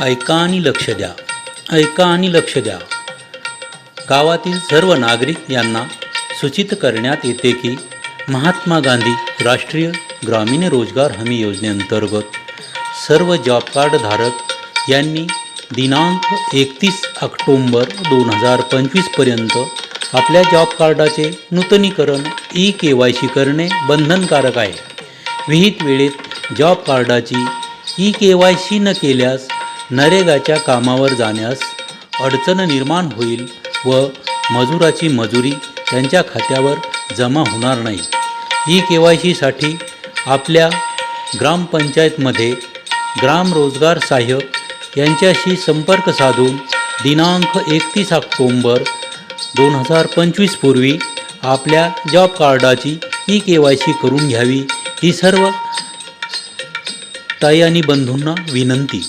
ऐका आणि लक्ष द्या. ऐका आणि लक्ष द्या. गावातील सर्व नागरिक यांना सूचित करण्यात येते की महात्मा गांधी राष्ट्रीय ग्रामीण रोजगार हमी योजनेअंतर्गत सर्व जॉब कार्डधारक यांनी दिनांक एकतीस ऑक्टोंबर दोन हजार पंचवीसपर्यंत आपल्या जॉब कार्डाचे नूतनीकरण ई के वाय सी करणे बंधनकारक आहे. विहित वेळेत जॉब कार्डाची ई के वाय सी न केल्यास नरेगाच्या कामावर जाण्यास अडचण निर्माण होईल व मजुराची मजुरी त्यांच्या खात्यावर जमा होणार नाही. ई के वाय सीसाठी आपल्या ग्रामपंचायतमध्ये ग्राम रोजगार सहाय्यक यांच्याशी संपर्क साधून दिनांक एकतीस ऑक्टोंबर दोन हजार पंचवीसपूर्वी आपल्या जॉब कार्डाची ई के वाय सी करून घ्यावी ही सर्व ताई आणि बंधूंना विनंती.